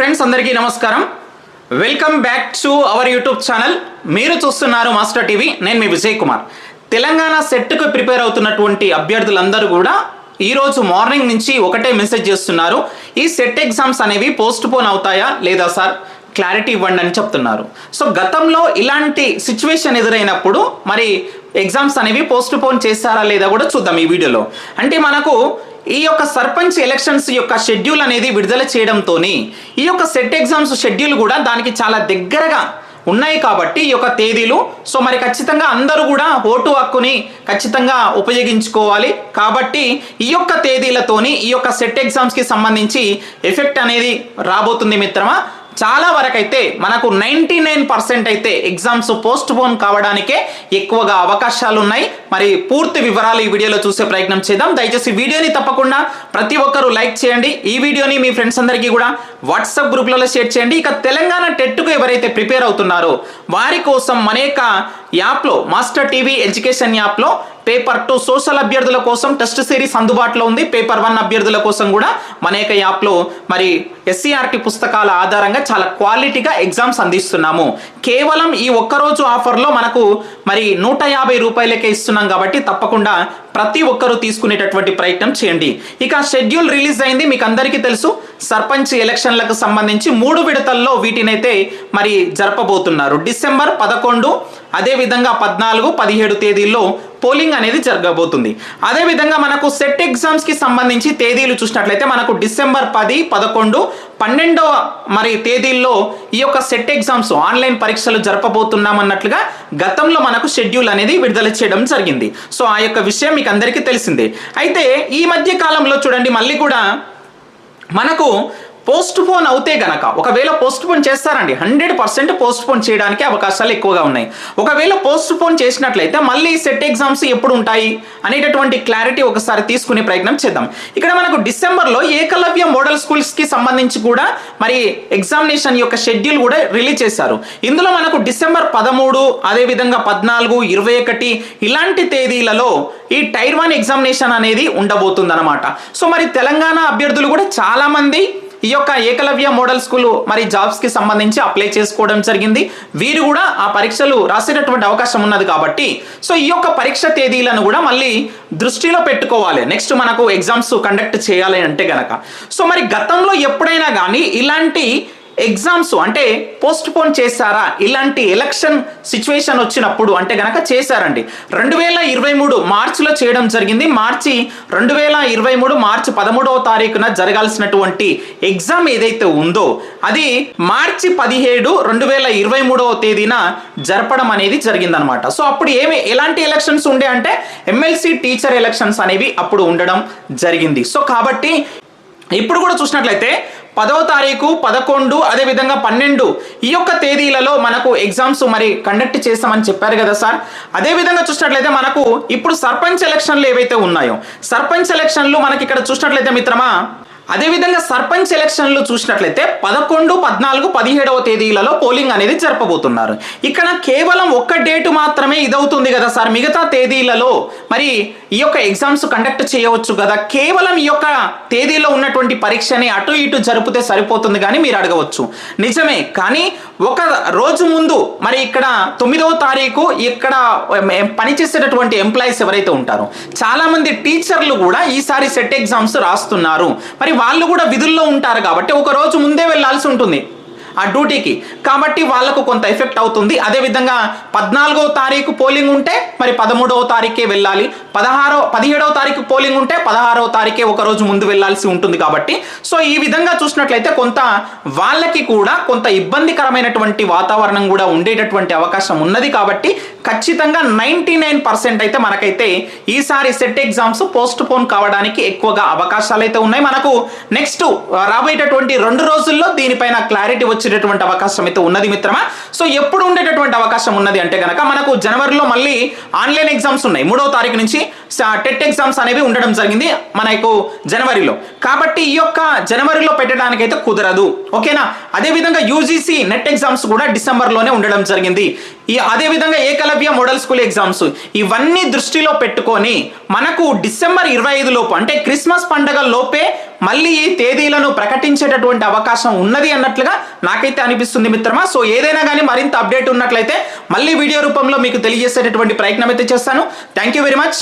Friends అందరికీ నమస్కారం. Welcome back to our YouTube channel మీరు చూస్తున్నారు మాస్టర్ టీవీ నేను మీ విజయ్ కుమార్. తెలంగాణ సెట్కు ప్రిపేర్ అవుతున్నటువంటి అభ్యర్థులందరూ కూడా ఈరోజు మార్నింగ్ నుంచి ఒకటే మెసేజ్ చేస్తున్నారు. ఈ సెట్ ఎగ్జామ్స్ అనేవి పోస్ట్ పోన్ అవుతాయా లేదా సార్? క్లారిటీ ఇవ్వండి అని చెప్తున్నారు. సో గతంలో ఇలాంటి సిచ్యువేషన్ ఎదురైనప్పుడు మరి ఎగ్జామ్స్ అనేవి పోస్ట్ పోన్ చేస్తారా లేదా కూడా చూద్దాం ఈ వీడియోలో. అంటే మనకు ఈ యొక్క సర్పంచ్ ఎలక్షన్స్ యొక్క షెడ్యూల్ అనేది విడుదల చేయడంతో ఈ యొక్క సెట్ ఎగ్జామ్స్ షెడ్యూల్ కూడా దానికి చాలా దగ్గరగా ఉన్నాయి కాబట్టి ఈ యొక్క తేదీలు. సో మరి ఖచ్చితంగా అందరూ కూడా ఓటు హక్కుని ఖచ్చితంగా ఉపయోగించుకోవాలి. కాబట్టి ఈ యొక్క తేదీలతోని ఈ యొక్క సెట్ ఎగ్జామ్స్కి సంబంధించి ఎఫెక్ట్ అనేది రాబోతుంది మిత్రమా? చాలా వరకు అయితే మనకు నైంటీ నైన్ పర్సెంట్ అయితే ఎగ్జామ్స్ పోస్ట్ పోన్ కావడానికే ఎక్కువగా అవకాశాలు ఉన్నాయి మరి పూర్తి వివరాలు ఈ వీడియోలో చూసే ప్రయత్నం చేద్దాం. దయచేసి వీడియోని తప్పకుండా ప్రతి ఒక్కరూ లైక్ చేయండి. ఈ వీడియోని మీ ఫ్రెండ్స్ అందరికీ కూడా వాట్సాప్ గ్రూప్లలో షేర్ చేయండి. ఇక తెలంగాణ టెట్కు ఎవరైతే ప్రిపేర్ అవుతున్నారో వారి కోసం అనేక యాప్లో మాస్టర్ టీవీ ఎడ్యుకేషన్ యాప్లో పేపర్ టూ సోషల్ అభ్యర్థుల కోసం టెస్ట్ సిరీస్ అందుబాటులో ఉంది. పేపర్ వన్ అభ్యర్థుల కోసం కూడా అనేక యాప్లో మరి ఎస్సీఆర్టీ పుస్తకాల ఆధారంగా చాలా క్వాలిటీగా ఎగ్జామ్స్ అందిస్తున్నాము. కేవలం ఈ ఒక్కరోజు ఆఫర్లో మనకు మరి నూట యాభై రూపాయలకే ఇస్తున్నాం కాబట్టి తప్పకుండా ప్రతి ఒక్కరూ తీసుకునేటటువంటి ప్రయత్నం చేయండి. ఇక షెడ్యూల్ రిలీజ్ అయింది. మీకు అందరికీ తెలుసు సర్పంచ్ ఎలక్షన్లకు సంబంధించి మూడు విడతల్లో వీటినైతే మరి జరపబోతున్నారు. డిసెంబర్ పదకొండు అదేవిధంగా పద్నాలుగు పదిహేడు తేదీల్లో పోలింగ్ అనేది జరగబోతుంది. అదేవిధంగా మనకు సెట్ ఎగ్జామ్స్కి సంబంధించి తేదీలు చూసినట్లయితే మనకు డిసెంబర్ పది పదకొండు పన్నెండవ మరి తేదీల్లో ఈ యొక్క సెట్ ఎగ్జామ్స్ ఆన్లైన్ పరీక్షలు జరపబోతున్నామన్నట్లుగా గతంలో మనకు షెడ్యూల్ అనేది విడుదల చేయడం జరిగింది. సో ఆ యొక్క విషయం మీకు అందరికీ తెలిసిందే. అయితే ఈ మధ్య కాలంలో చూడండి మళ్ళీ కూడా మనకు పోస్ట్ పోన్ అవుతే గనక ఒకవేళ పోస్ట్ పోన్ చేస్తారండి హండ్రెడ్ పర్సెంట్ పోస్ట్ పోన్ చేయడానికి అవకాశాలు ఎక్కువగా ఉన్నాయి. ఒకవేళ పోస్ట్ పోన్ చేసినట్లయితే మళ్ళీ సెట్ ఎగ్జామ్స్ ఎప్పుడు ఉంటాయి అనేటటువంటి క్లారిటీ ఒకసారి తీసుకునే ప్రయత్నం చేద్దాం. ఇక్కడ మనకు డిసెంబర్లో ఏకలవ్య మోడల్ స్కూల్స్కి సంబంధించి కూడా మరి ఎగ్జామినేషన్ యొక్క షెడ్యూల్ కూడా రిలీజ్ చేశారు. ఇందులో మనకు డిసెంబర్ పదమూడు అదేవిధంగా పద్నాలుగు ఇరవై ఒకటి ఇలాంటి తేదీలలో ఈ టైర్ వన్ ఎగ్జామినేషన్ అనేది ఉండబోతుంది అనమాట సో మరి తెలంగాణ అభ్యర్థులు కూడా చాలామంది ఈ యొక్క ఏకలవ్య మోడల్ స్కూల్ మరి జాబ్స్కి సంబంధించి అప్లై చేసుకోవడం జరిగింది. వీరు కూడా ఆ పరీక్షలు రాసేటటువంటి అవకాశం ఉన్నది కాబట్టి సో ఈ యొక్క పరీక్ష తేదీలను కూడా మళ్ళీ దృష్టిలో పెట్టుకోవాలి. నెక్స్ట్ మనకు ఎగ్జామ్స్ కండక్ట్ చేయాలి అంటే గనక. సో మరి గతంలో ఎప్పుడైనా కానీ ఇలాంటి ఎగ్జామ్స్ అంటే పోస్ట్ పోన్ చేశారా? ఇలాంటి ఎలక్షన్ సిచ్యువేషన్ వచ్చినప్పుడు అంటే గనక చేశారండి. రెండు వేల ఇరవై మూడు మార్చిలో చేయడం జరిగింది. మార్చి రెండు వేల ఇరవై మూడు మార్చి పదమూడవ తారీఖున జరగాల్సినటువంటి ఎగ్జామ్ ఏదైతే ఉందో అది మార్చి పదిహేడు రెండు వేల ఇరవై మూడవ తేదీన జరపడం అనేది జరిగిందనమాట సో అప్పుడు ఏమి ఎలాంటి ఎలక్షన్స్ ఉండే అంటే ఎమ్మెల్సీ టీచర్ ఎలక్షన్స్ అనేవి అప్పుడు ఉండడం జరిగింది. సో కాబట్టి ఇప్పుడు కూడా చూసినట్లయితే పదవ తారీఖు పదకొండు అదేవిధంగా పన్నెండు ఈ యొక్క తేదీలలో మనకు ఎగ్జామ్స్ మరి కండక్ట్ చేస్తామని చెప్పారు కదా సార్. అదేవిధంగా చూసినట్లయితే మనకు ఇప్పుడు సర్పంచ్ ఎలక్షన్లు ఏవైతే ఉన్నాయో సర్పంచ్ ఎలక్షన్లు మనకి ఇక్కడ చూసినట్లయితే మిత్రమా అదేవిధంగా సర్పంచ్ ఎలక్షన్లు చూసినట్లయితే పదకొండు పద్నాలుగు పదిహేడవ తేదీలలో పోలింగ్ అనేది జరపబోతున్నారు. ఇక్కడ కేవలం ఒక్క డేటు మాత్రమే ఇదవుతుంది కదా సార్. మిగతా తేదీలలో మరి ఈ యొక్క ఎగ్జామ్స్ కండక్ట్ చేయవచ్చు కదా. కేవలం ఈ యొక్క తేదీలో ఉన్నటువంటి పరీక్షని అటు ఇటు జరిపితే సరిపోతుంది కానీ మీరు అడగవచ్చు. నిజమే కానీ ఒక రోజు ముందు మరి ఇక్కడ తొమ్మిదవ తారీఖు ఇక్కడ పనిచేసేటటువంటి ఎంప్లాయీస్ ఎవరైతే ఉంటారో చాలామంది టీచర్లు కూడా ఈసారి సెట్ ఎగ్జామ్స్ రాస్తున్నారు. మరి వాళ్ళు కూడా విధుల్లో ఉంటారు కాబట్టి ఒక రోజు ముందే వెళ్ళాల్సి ఉంటుంది ఆ డ్యూటీకి. కాబట్టి వాళ్ళకు కొంత ఎఫెక్ట్ అవుతుంది. అదేవిధంగా పద్నాలుగవ తారీఖు పోలింగ్ ఉంటే మరి పదమూడవ తారీఖే వెళ్ళాలి. పదహారో పదిహేడవ తారీఖు పోలింగ్ ఉంటే పదహారవ తారీఖే ఒక రోజు ముందు వెళ్ళాల్సి ఉంటుంది కాబట్టి. సో ఈ విధంగా చూసినట్లయితే కొంత వాళ్ళకి కూడా కొంత ఇబ్బందికరమైనటువంటి వాతావరణం కూడా ఉండేటటువంటి అవకాశం ఉన్నది కాబట్టి ఖచ్చితంగా నైంటీ నైన్ పర్సెంట్ అయితే మనకైతే ఈసారి సెట్ ఎగ్జామ్స్ పోస్ట్ పోన్ కావడానికి ఎక్కువగా అవకాశాలు అయితే ఉన్నాయి. మనకు నెక్స్ట్ రాబోయేటటువంటి రెండు రోజుల్లో దీనిపైన క్లారిటీ వచ్చేటటువంటి అవకాశం అయితే ఉన్నది మిత్రమా? సో ఎప్పుడు ఉండేటటువంటి అవకాశం ఉన్నది అంటే కనుక మనకు జనవరిలో మళ్ళీ ఆన్లైన్ ఎగ్జామ్స్ ఉన్నాయి. మూడవ తారీఖు నుంచి టెట్ ఎగ్జామ్స్ అనేవి ఉండడం జరిగింది మనకు జనవరిలో. కాబట్టి ఈ యొక్క జనవరిలో పెట్టడానికి అయితే కుదరదు. ఓకేనా? అదేవిధంగా యూజీసీ నెట్ ఎగ్జామ్స్ కూడా డిసెంబర్లోనే ఉండడం జరిగింది. ఈ అదేవిధంగా ఏకలవ్య మోడల్ స్కూల్ ఎగ్జామ్స్ ఇవన్నీ దృష్టిలో పెట్టుకొని మనకు డిసెంబర్ ఇరవై ఐదు లోపు అంటే క్రిస్మస్ పండగ లోపే మళ్ళీ ఈ తేదీలను ప్రకటించేటటువంటి అవకాశం ఉన్నది అన్నట్లుగా నాకైతే అనిపిస్తుంది మిత్రమా. సో ఏదైనా కానీ మరింత అప్డేట్ ఉన్నట్లయితే మళ్ళీ వీడియో రూపంలో మీకు తెలియజేసేటటువంటి ప్రయత్నం అయితే చేస్తాను. Thank you very much